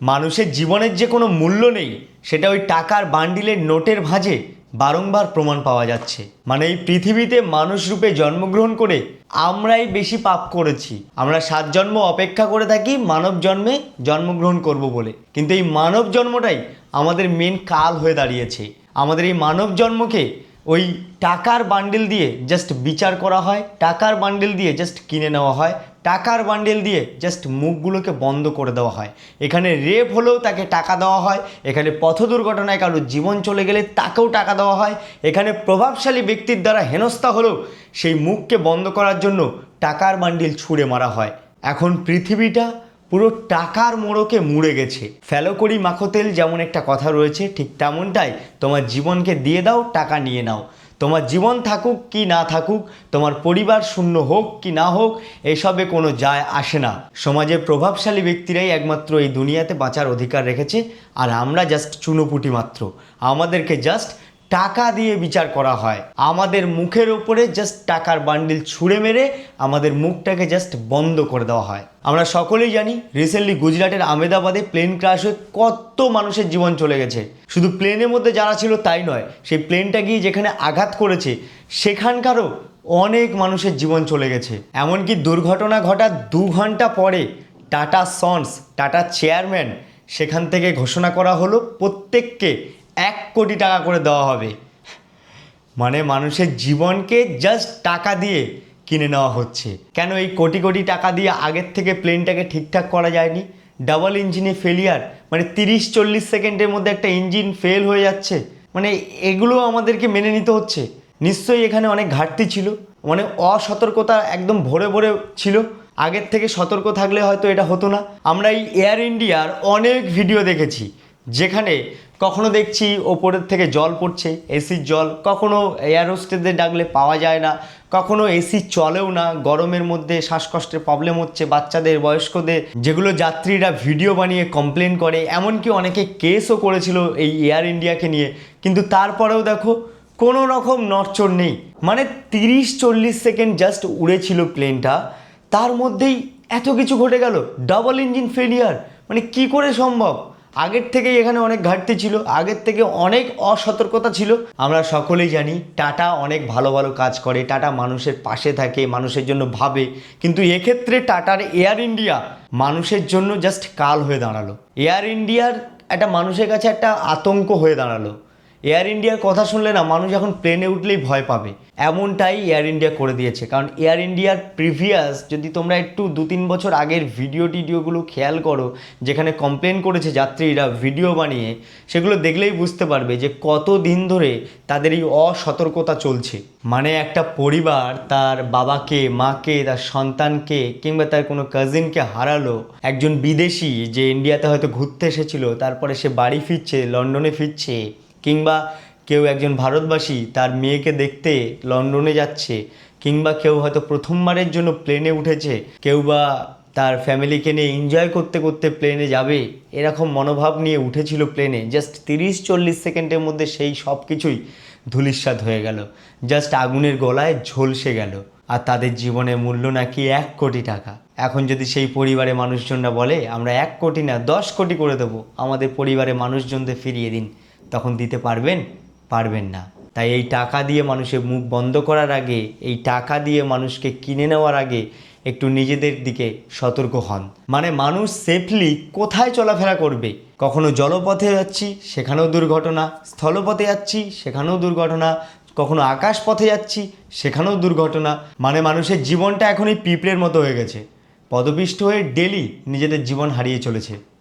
মানুষের জীবনের যে কোনো মূল্য নেই, সেটা ওই টাকার বান্ডিলের নোটের ভাঁজে বারংবার প্রমাণ পাওয়া যাচ্ছে। মানে এই পৃথিবীতে মানুষ রূপে জন্মগ্রহণ করে আমরাই বেশি পাপ করেছি। আমরা সাত জন্ম অপেক্ষা করে থাকি মানব জন্মে জন্মগ্রহণ করব বলে। কিন্তু এই মানব জন্মটাই আমাদের মেন কাল হয়ে দাঁড়িয়েছে। আমাদের এই মানব জন্মকে ওই টাকার বান্ডিল দিয়ে জাস্ট বিচার করা হয়, টাকার বান্ডিল দিয়ে জাস্ট কিনে নেওয়া হয় টাকার বান্ডেল দিয়ে জাস্ট মুখগুলোকে বন্ধ করে দেওয়া হয়। এখানে রেপ হলেও তাকে টাকা দেওয়া হয়, এখানে পথ দুর্ঘটনায় কারোর জীবন চলে গেলে তাকেও টাকা দেওয়া হয়, এখানে প্রভাবশালী ব্যক্তির দ্বারা হেনস্থা হলেও সেই মুখকে বন্ধ করার জন্য টাকার বান্ডিল ছুঁড়ে মারা হয়। এখন পৃথিবীটা পুরো টাকার মোড়কে মুড়ে গেছে। ফেলো করি মাখো তেল যেমন একটা কথা রয়েছে, ঠিক তেমনটাই তোমার জীবনকে দিয়ে দাও, টাকা নিয়ে নাও। তোমার জীবন থাকুক কি না থাকুক, তোমার পরিবার শূন্য হোক কি না হোক, এসবে কোনো যায় আসে না। সমাজের প্রভাবশালী ব্যক্তিরাই একমাত্র এই দুনিয়াতে বাঁচার অধিকার রেখেছে, আর আমরা জাস্ট চুনোপুটি মাত্র। আমাদেরকে জাস্ট টাকা দিয়ে বিচার করা হয়। আমাদের মুখের ওপরে জাস্ট টাকার বান্ডিল ছুঁড়ে মেরে আমাদের মুখটাকে জাস্ট বন্ধ করে দেওয়া হয়। আমরা সকলেই জানি রিসেন্টলি গুজরাটের আমেদাবাদে প্লেন ক্রাশ হয়ে কত মানুষের জীবন চলে গেছে। শুধু প্লেনের মধ্যে যারা ছিল তাই নয়, সেই প্লেনটা গিয়ে যেখানে আঘাত করেছে, সেখানকারও অনেক মানুষের জীবন চলে গেছে। এমনকি দুর্ঘটনা ঘটার দু ঘণ্টা পরে টাটা সন্স, টাটা চেয়ারম্যান সেখান থেকে ঘোষণা করা হলো প্রত্যেককে এক কোটি টাকা করে দেওয়া হবে। মানে মানুষের জীবনকে জাস্ট টাকা দিয়ে কিনে নেওয়া হচ্ছে। কেন এই কোটি কোটি টাকা দিয়ে আগের থেকে প্লেনটাকে ঠিকঠাক করা যায়নি? ডাবল ইঞ্জিনে ফেলিয়ার মানে তিরিশ চল্লিশ সেকেন্ডের মধ্যে একটা ইঞ্জিন ফেল হয়ে যাচ্ছে। মানে এগুলো আমাদেরকে মেনে নিতে হচ্ছে। নিশ্চয়ই এখানে অনেক ঘাটতি ছিল। মানে অসতর্কতা একদম ভরে ভরে ছিল। আগের থেকে সতর্ক থাকলে হয়তো এটা হতো না। আমরা এই এয়ার ইন্ডিয়ার অনেক ভিডিও দেখেছি। যেখানে কখনো দেখছি ওপরের থেকে জল পড়ছে এসির জল, কখনো এয়ার হোস্টেসদের ডাকলে পাওয়া যায় না, কখনো এসি চলেও না, গরমের মধ্যে শ্বাসকষ্টের প্রবলেম হচ্ছে, বাচ্চাদের, বয়স্কদের, যেগুলো যাত্রীরা ভিডিও বানিয়ে কমপ্লেন করে, এমনকি অনেকে কেসও করেছিল এই এয়ার ইন্ডিয়াকে নিয়ে, কিন্তু তারপরেও দেখো কোনো রকম নড়চড় নেই। মানে তিরিশ, চল্লিশ সেকেন্ড জাস্ট উড়েছিল প্লেনটা তার মধ্যেই এত কিছু ঘটে গেল ডাবল ইঞ্জিন ফেলিয়ার মানে কি করে সম্ভব? আগের থেকেই এখানে অনেক ঘাটতি ছিল, আগের থেকে অনেক অসতর্কতা ছিল। আমরা সকলেই জানি, টাটা অনেক ভালো ভালো কাজ করে, টাটা মানুষের পাশে থাকে, মানুষের জন্য ভাবে। কিন্তু এক্ষেত্রে টাটার এয়ার ইন্ডিয়া মানুষের জন্য জাস্ট কাল হয়ে দাঁড়াল। এয়ার ইন্ডিয়ার একটা মানুষের কাছে একটা আতঙ্ক হয়ে দাঁড়াল। এয়ার ইন্ডিয়ার কথা শুনলে না মানুষ এখন প্লেনে উঠলেই ভয় পাবে। এমনটাই এয়ার ইন্ডিয়া করে দিয়েছে। কারণ এয়ার ইন্ডিয়ার প্রিভিয়াস যদি তোমরা একটু দু তিন বছর আগের ভিডিও টিডিওগুলো খেয়াল করো, যেখানে কমপ্লেন করেছে যাত্রীরা ভিডিও বানিয়ে, সেগুলো দেখলেই বুঝতে পারবে যে কত দিন ধরে তাদের এই অসতর্কতা চলছে। মানে একটা পরিবার তার বাবাকে, মাকে, তার সন্তানকে কিংবা তার কোনো কাজিনকে হারালো। একজন বিদেশি যে ইন্ডিয়াতে হয়তো ঘুরতে এসেছিল, তারপরে সে বাড়ি ফিরছে লন্ডনে ফিরছে। কিংবা কেউ একজন ভারতবাসী তার মেয়েকে দেখতে লন্ডনে যাচ্ছে, কিংবা কেউ হয়তো প্রথমবারের জন্য প্লেনে উঠেছে, কেউ বা তার ফ্যামিলিকে নিয়ে এনজয় করতে করতে প্লেনে যাবে, এরকম মনোভাব নিয়ে উঠেছিল প্লেনে। জাস্ট তিরিশ চল্লিশ সেকেন্ডের মধ্যে সেই সব কিছুই ধুলিস্বাদ হয়ে গেল। জাস্ট আগুনের গলায় ঝলসে গেল। আর তাদের জীবনের মূল্য নাকি এক কোটি টাকা। এখন যদি সেই পরিবারের মানুষজনরা বলে, আমরা এক কোটি না, দশ কোটি করে দেবো, আমাদের পরিবারের মানুষজনদের ফিরিয়ে দিন। তখন দিতে পারবেন? পারবেন না। তাই এই টাকা দিয়ে মানুষের মুখ বন্ধ করার আগে, এই টাকা দিয়ে মানুষকে কিনে নেওয়ার আগে একটু নিজেদের দিকে সতর্ক হন। মানে মানুষ সেফলি কোথায় চলাফেরা করবে? কখনো জলপথে যাচ্ছি, সেখানেও দুর্ঘটনা। স্থলপথে যাচ্ছি, সেখানেও দুর্ঘটনা। কখনো আকাশ পথে যাচ্ছি, সেখানেও দুর্ঘটনা। মানে মানুষের জীবনটা এখনই পিঁপড়ের মতো হয়ে গেছে। পদপিষ্ট হয়ে ডেলি নিজেদের জীবন হারিয়ে চলেছে।